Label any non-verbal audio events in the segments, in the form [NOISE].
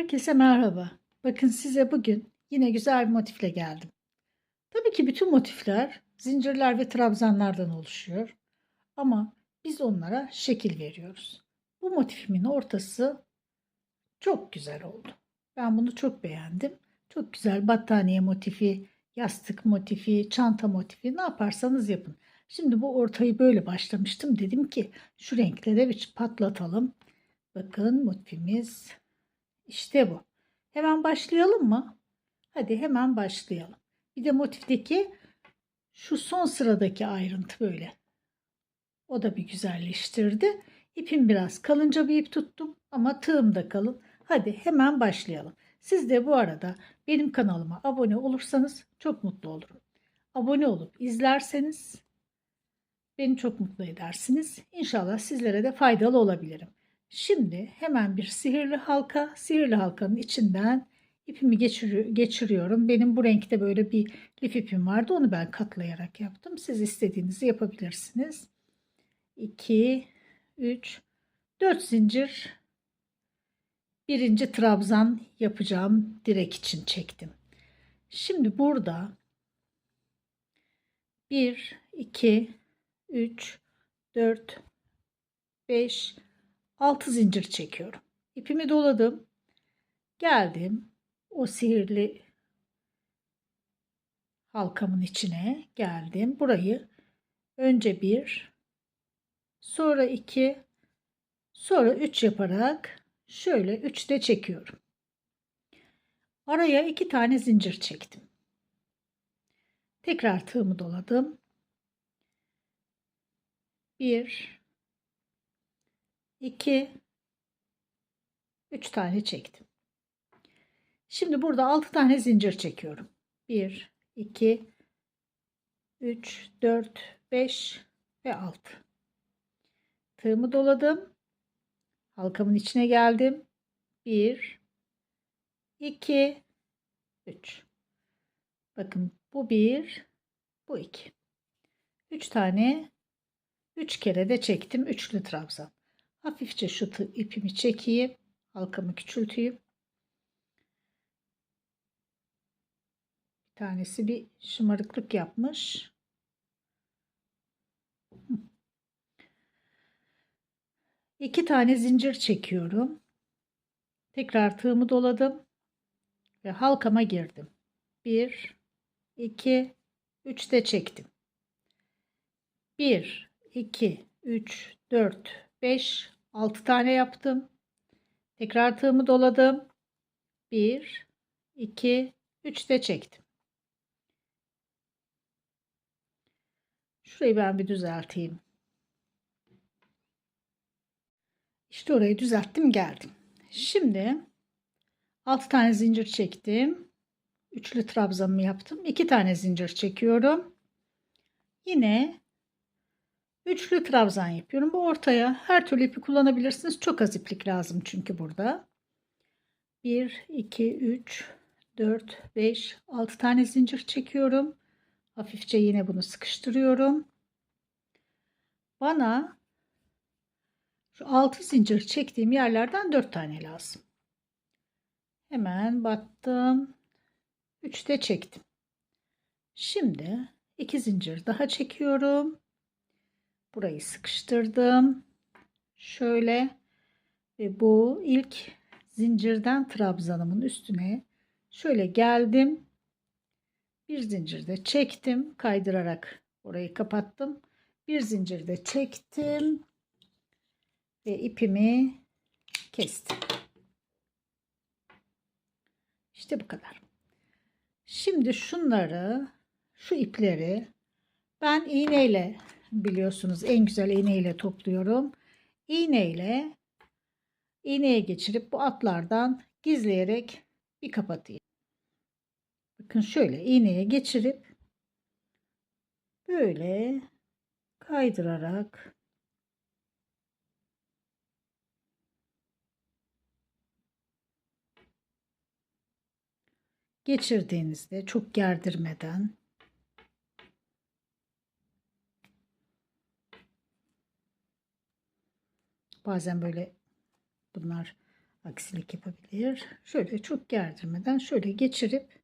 Herkese merhaba. Bakın size bugün yine güzel bir motifle geldim. Tabii ki bütün motifler zincirler ve trabzanlardan oluşuyor. Ama biz onlara şekil veriyoruz. Bu motifimin ortası çok güzel oldu. Ben bunu çok beğendim. Çok güzel battaniye motifi, yastık motifi, çanta motifi ne yaparsanız yapın. Şimdi bu ortayı böyle başlamıştım. Dedim ki şu renkleri bir patlatalım. Bakın motifimiz işte bu. Hemen başlayalım mı? Hadi hemen başlayalım. Bir de motifteki şu son sıradaki ayrıntı böyle. O da bir güzelleştirdi. İpim biraz kalınca bir ip tuttum ama tığım da kalın. Hadi hemen başlayalım. Siz de bu arada benim kanalıma abone olursanız çok mutlu olurum. Abone olup izlerseniz beni çok mutlu edersiniz. İnşallah sizlere de faydalı olabilirim. Şimdi hemen bir sihirli halka, sihirli halkanın içinden ipimi geçir geçiriyorum. Benim bu renkte böyle bir lif ipim vardı. Onu ben katlayarak yaptım. Siz istediğinizi yapabilirsiniz. 2, 3, 4 zincir birinci trabzan yapacağım direk için çektim. Şimdi burada 1, 2, 3, 4, 5, 6 zincir çekiyorum. İpimi doladım. Geldim. O sihirli halkamın içine geldim. Burayı önce bir, sonra iki, sonra üç yaparak şöyle üçte çekiyorum. Araya iki tane zincir çektim. Tekrar tığımı doladım. Bir, 2 3 tane çektim. Şimdi burada 6 tane zincir çekiyorum. 1 2 3 4 5 ve 6. Tığımı doladım. Halkamın içine geldim. 1 2 3 Bakın bu 1 bu 2 3 tane 3 kere de çektim üçlü trabzan. Hafifçe şu ipimi çekeyim. Halkamı küçülteyim. Bir tanesi bir şımarıklık yapmış. İki tane zincir çekiyorum. Tekrar tığımı doladım. Ve halkama girdim. Bir, iki, üç de çektim. Bir, iki, üç, dört, 5, 6 tane yaptım. Tekrar tığımı doladım. 1, 2, 3 de çektim. Şurayı ben bir düzelteyim. İşte orayı düzelttim geldim. Şimdi 6 tane zincir çektim. Üçlü trabzanımı yaptım. 2 tane zincir çekiyorum. Yine Üçlü trabzan yapıyorum. Bu ortaya her türlü ipi kullanabilirsiniz. Çok az iplik lazım çünkü burada. 1, 2, 3, 4, 5, 6 tane zincir çekiyorum. Hafifçe yine bunu sıkıştırıyorum. Bana şu 6 zincir çektiğim yerlerden 4 tane lazım. Hemen battım. 3 de çektim. Şimdi 2 zincir daha çekiyorum. Burayı sıkıştırdım. Şöyle ve bu ilk zincirden trabzanımın üstüne şöyle geldim. Bir zincirde çektim. Kaydırarak orayı kapattım. Bir zincirde çektim. Ve ipimi kestim. İşte bu kadar. Şimdi şunları, şu ipleri ben iğneyle biliyorsunuz en güzel iğneyle topluyorum. İğneyle iğneye geçirip bu atlardan gizleyerek bir kapatayım. Bakın şöyle iğneye geçirip böyle kaydırarak geçirdiğinizde çok gerdirmeden Bazen böyle bunlar aksilik yapabilir. Şöyle çok gerdirmeden şöyle geçirip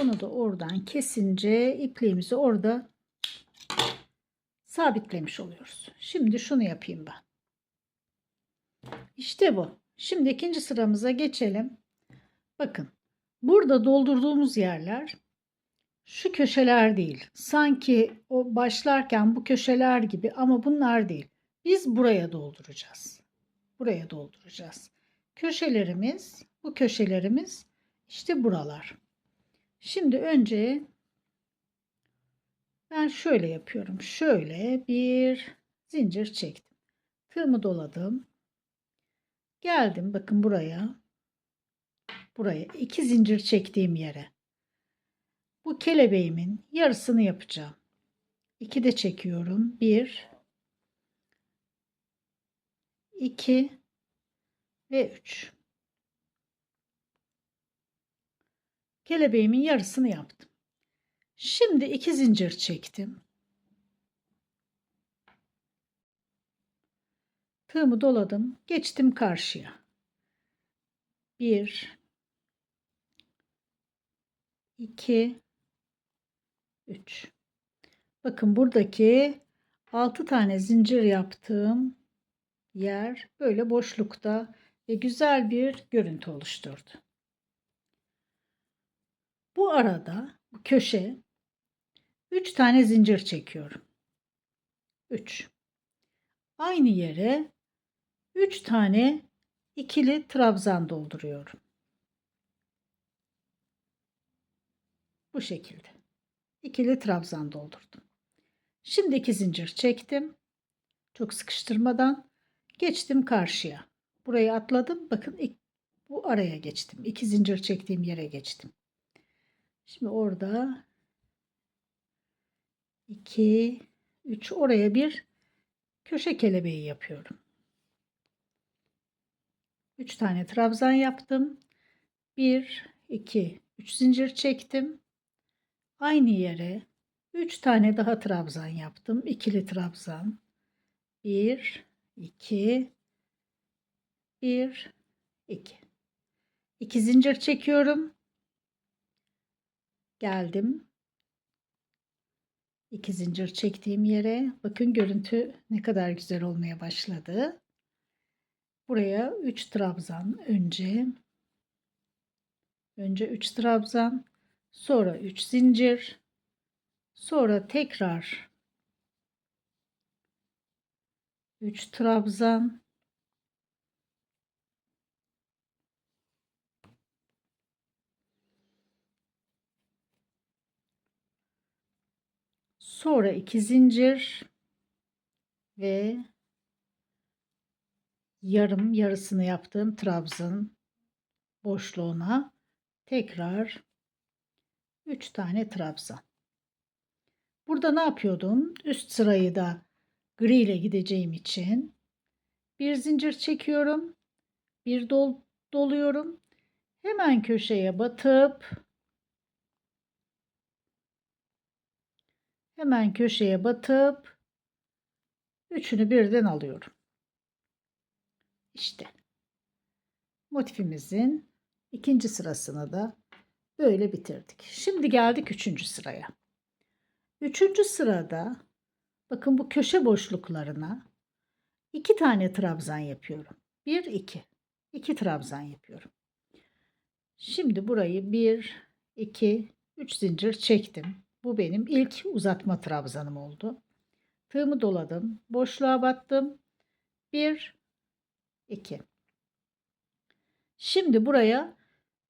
onu da oradan kesince ipliğimizi orada sabitlemiş oluyoruz. Şimdi şunu yapayım ben. İşte bu. Şimdi ikinci sıramıza geçelim. Bakın burada doldurduğumuz yerler şu köşeler değil. Sanki o başlarken bu köşeler gibi ama bunlar değil. Biz buraya dolduracağız. Buraya dolduracağız. Köşelerimiz, bu köşelerimiz işte buralar. Şimdi önce ben şöyle yapıyorum. Şöyle bir zincir çektim. Tığımı doladım. Geldim bakın buraya. Buraya iki zincir çektiğim yere. Bu kelebeğimin yarısını yapacağım. İki de çekiyorum. Bir, iki ve üç. Kelebeğimin yarısını yaptım. Şimdi iki zincir çektim. Tığımı doladım. Geçtim karşıya. Bir, iki, üç. Bakın buradaki altı tane zincir yaptığım yer böyle boşlukta ve güzel bir görüntü oluşturdu. Bu arada bu köşe 3 tane zincir çekiyorum. 3. Aynı yere 3 tane ikili trabzan dolduruyorum. Bu şekilde. İkili trabzan doldurdum. Şimdi iki zincir çektim. Çok sıkıştırmadan geçtim karşıya. Burayı atladım. Bakın bu araya geçtim. İki zincir çektiğim yere geçtim. Şimdi orada 2 3 oraya bir köşe kelebeği yapıyorum. 3 tane trabzan yaptım. 1 2 3 zincir çektim. Aynı yere 3 tane daha trabzan yaptım. İkili trabzan. 1 2 1 2 2 zincir çekiyorum. Geldim. İki zincir çektiğim yere bakın görüntü ne kadar güzel olmaya başladı. Buraya 3 trabzan önce önce 3 trabzan sonra 3 zincir sonra tekrar 3 trabzan Sonra iki zincir ve yarım yarısını yaptığım trabzan boşluğuna tekrar 3 tane trabzan. Burada ne yapıyordum? Üst sırayı da gri ile gideceğim için bir zincir çekiyorum. Bir dol doluyorum. Hemen köşeye batıp Hemen köşeye batıp üçünü birden alıyorum. İşte motifimizin ikinci sırasını da böyle bitirdik. Şimdi geldik üçüncü sıraya. Üçüncü sırada bakın bu köşe boşluklarına iki tane trabzan yapıyorum. Bir, iki. İki trabzan yapıyorum. Şimdi burayı bir, iki, üç zincir çektim. Bu benim ilk uzatma trabzanım oldu. Tığımı doladım. Boşluğa battım. 1 2 Şimdi buraya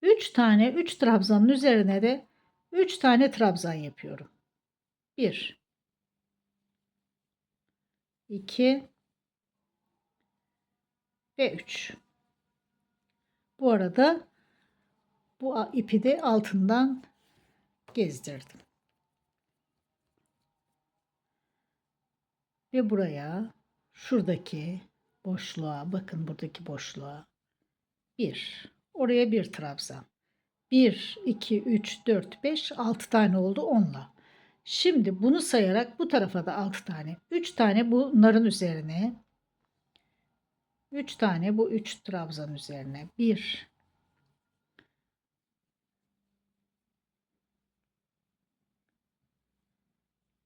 3 tane 3 trabzanın üzerine de 3 tane trabzan yapıyorum. 1 2 ve 3. Bu arada bu ipi de altından gezdirdim. Ve buraya şuradaki boşluğa bakın buradaki boşluğa bir oraya bir trabzan 1 2 3 4 5 6 tane oldu onla şimdi bunu sayarak bu tarafa da 6 tane 3 tane bunların üzerine 3 tane bu 3 trabzan üzerine. 1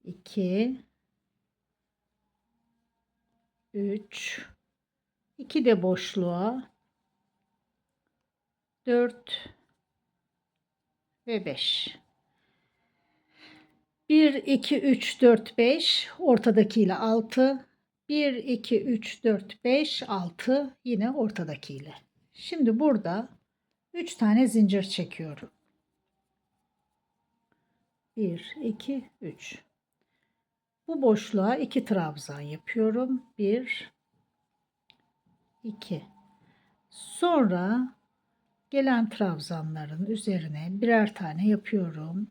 2 3 2 de boşluğa 4 ve 5 1 2 3 4 5 ortadakiyle 6 1 2 3 4 5 6 yine ortadakiyle. Şimdi burada 3 tane zincir çekiyorum. 1 2 3 bu boşluğa 2 trabzan yapıyorum. 1 2 Sonra gelen trabzanların üzerine birer tane yapıyorum.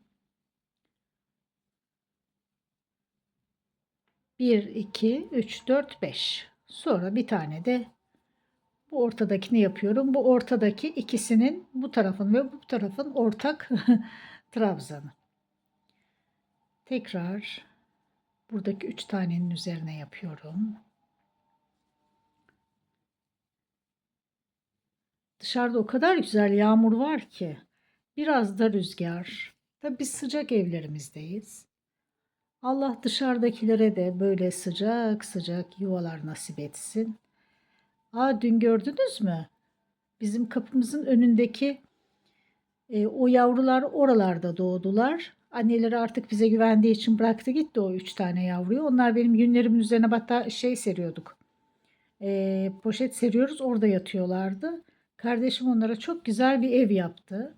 1 2 3 4 5 sonra bir tane de bu ortadakini yapıyorum. Bu ortadaki ikisinin bu tarafın ve bu tarafın ortak [LAUGHS] trabzanı. Tekrar buradaki üç tanenin üzerine yapıyorum. Dışarıda o kadar güzel yağmur var ki biraz da rüzgar. Tabi biz sıcak evlerimizdeyiz. Allah dışarıdakilere de böyle sıcak sıcak yuvalar nasip etsin. Aa dün gördünüz mü? Bizim kapımızın önündeki e, o yavrular oralarda doğdular. Anneleri artık bize güvendiği için bıraktı gitti o üç tane yavruyu. Onlar benim günlerimin üzerine hatta şey seriyorduk. E, poşet seriyoruz orada yatıyorlardı. Kardeşim onlara çok güzel bir ev yaptı.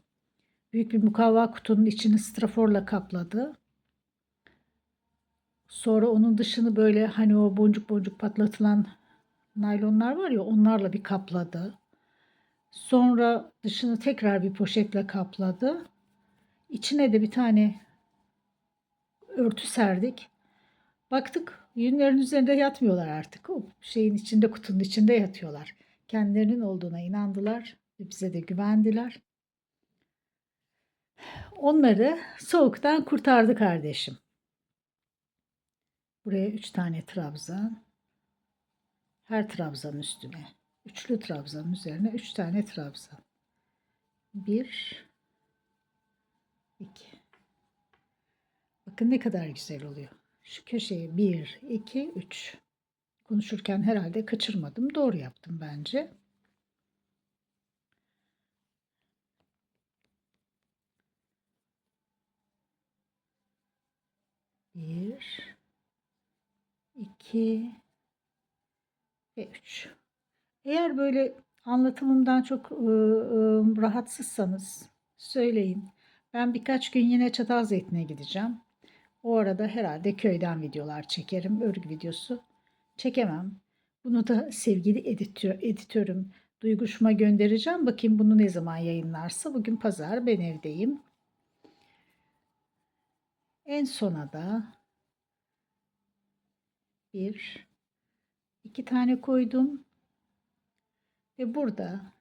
Büyük bir mukavva kutunun içini straforla kapladı. Sonra onun dışını böyle hani o boncuk boncuk patlatılan naylonlar var ya onlarla bir kapladı. Sonra dışını tekrar bir poşetle kapladı. İçine de bir tane örtü serdik. Baktık yünlerin üzerinde yatmıyorlar artık. O şeyin içinde kutunun içinde yatıyorlar. Kendilerinin olduğuna inandılar ve bize de güvendiler. Onları soğuktan kurtardı kardeşim. Buraya üç tane trabzan. Her trabzan üstüne. Üçlü trabzan üzerine üç tane trabzan. Bir, iki. Bakın ne kadar güzel oluyor. Şu köşeye bir, iki, üç. Konuşurken herhalde kaçırmadım. Doğru yaptım bence. Bir, 2 ve 3. Eğer böyle anlatımımdan çok ıı, rahatsızsanız söyleyin. Ben birkaç gün yine Çatalzeytin'e gideceğim. O arada herhalde köyden videolar çekerim. Örgü videosu çekemem. Bunu da sevgili editör, editörüm Duyguş'uma göndereceğim. Bakayım bunu ne zaman yayınlarsa. Bugün pazar ben evdeyim. En sona da bir, iki tane koydum. Ve burada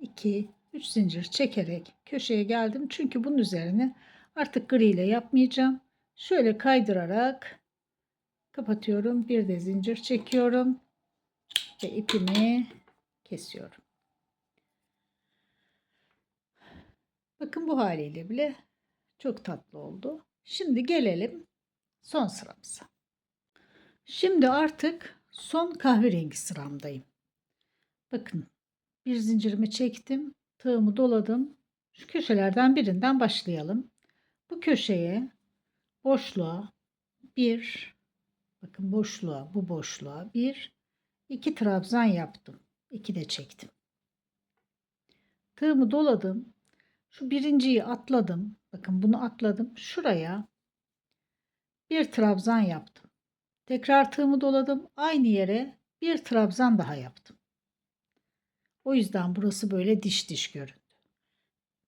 iki, üç zincir çekerek köşeye geldim. Çünkü bunun üzerine artık gri ile yapmayacağım. Şöyle kaydırarak kapatıyorum. Bir de zincir çekiyorum. Ve ipimi kesiyorum. Bakın bu haliyle bile çok tatlı oldu. Şimdi gelelim son sıramıza. Şimdi artık son kahverengi sıramdayım. Bakın bir zincirimi çektim. Tığımı doladım. Şu köşelerden birinden başlayalım. Bu köşeye boşluğa bir bakın boşluğa bu boşluğa bir iki trabzan yaptım. İki de çektim. Tığımı doladım. Şu birinciyi atladım. Bakın bunu atladım. Şuraya bir trabzan yaptım. Tekrar tığımı doladım. Aynı yere bir trabzan daha yaptım. O yüzden burası böyle diş diş göründü.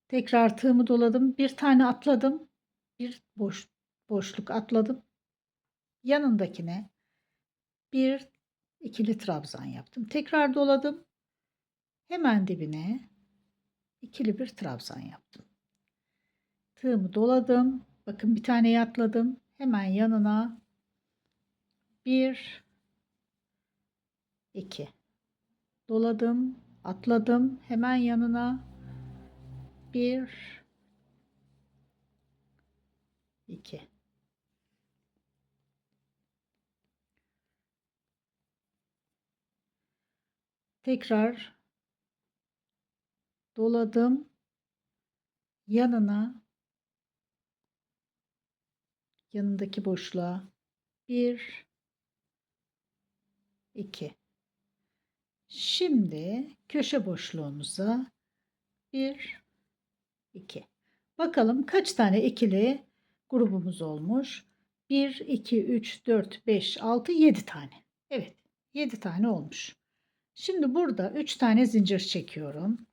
Tekrar tığımı doladım. Bir tane atladım. Bir boş boşluk atladım. Yanındakine bir ikili trabzan yaptım. Tekrar doladım. Hemen dibine ikili bir trabzan yaptım. Tığımı doladım. Bakın bir tane atladım. Hemen yanına 1 2 doladım, atladım hemen yanına. Bir, iki. Tekrar doladım yanına yanındaki boşluğa bir iki. Şimdi köşe boşluğumuza bir iki. Bakalım kaç tane ikili grubumuz olmuş? 1 2 3 4 5 6 7 tane. Evet 7 tane olmuş. Şimdi burada 3 tane zincir çekiyorum.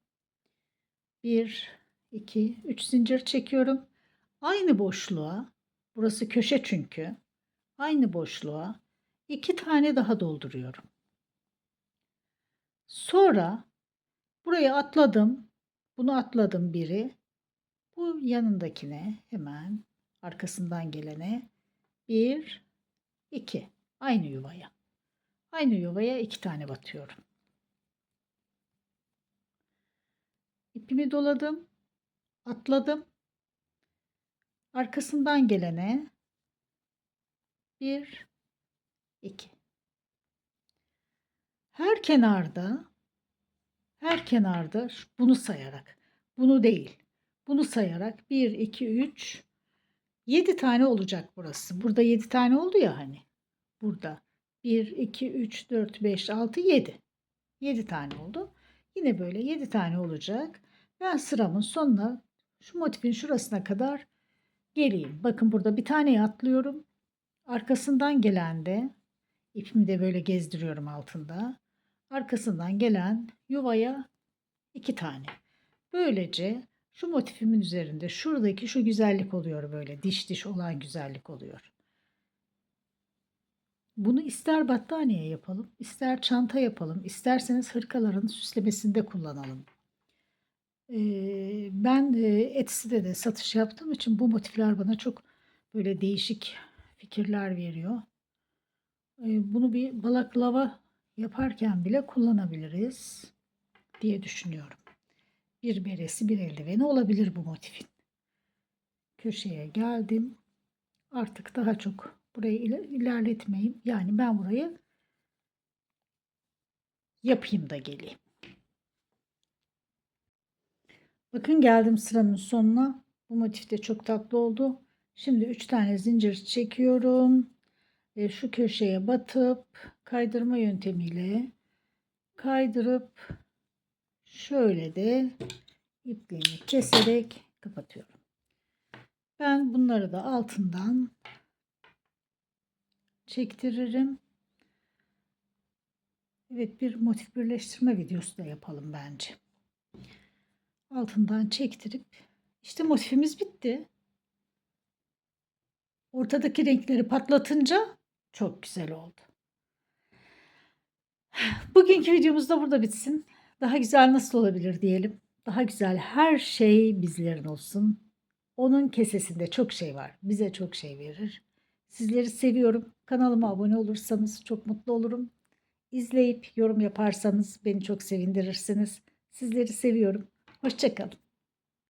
1 2 3 zincir çekiyorum. Aynı boşluğa Burası köşe çünkü. Aynı boşluğa iki tane daha dolduruyorum. Sonra buraya atladım. Bunu atladım biri. Bu yanındakine hemen arkasından gelene bir, iki. Aynı yuvaya. Aynı yuvaya iki tane batıyorum. İpimi doladım. Atladım. Arkasından gelene bir, iki. Her kenarda her kenarda bunu sayarak bunu değil bunu sayarak 1 2 3 7 tane olacak burası. Burada 7 tane oldu ya hani. Burada 1 2 3 4 5 6 7. 7 tane oldu. Yine böyle 7 tane olacak. Ben sıramın sonuna şu motifin şurasına kadar geleyim. Bakın burada bir tane atlıyorum. Arkasından gelen de ipimi de böyle gezdiriyorum altında. Arkasından gelen yuvaya iki tane. Böylece şu motifimin üzerinde şuradaki şu güzellik oluyor böyle diş diş olan güzellik oluyor. Bunu ister battaniye yapalım, ister çanta yapalım, isterseniz hırkaların süslemesinde kullanalım. Ee, ben e, Etsy'de de satış yaptığım için bu motifler bana çok böyle değişik fikirler veriyor. Ee, bunu bir balaklava yaparken bile kullanabiliriz diye düşünüyorum. Bir beresi bir eldiveni olabilir bu motifin. Köşeye geldim. Artık daha çok burayı ilerletmeyeyim. Yani ben burayı yapayım da geleyim. Bakın geldim sıramın sonuna. Bu motif de çok tatlı oldu. Şimdi 3 tane zincir çekiyorum. Ve şu köşeye batıp kaydırma yöntemiyle kaydırıp şöyle de ipliğimi keserek kapatıyorum. Ben bunları da altından çektiririm. Evet bir motif birleştirme videosu da yapalım bence altından çektirip işte motifimiz bitti. Ortadaki renkleri patlatınca çok güzel oldu. Bugünkü videomuz da burada bitsin. Daha güzel nasıl olabilir diyelim. Daha güzel her şey bizlerin olsun. Onun kesesinde çok şey var. Bize çok şey verir. Sizleri seviyorum. Kanalıma abone olursanız çok mutlu olurum. İzleyip yorum yaparsanız beni çok sevindirirsiniz. Sizleri seviyorum. Hoşçakalın.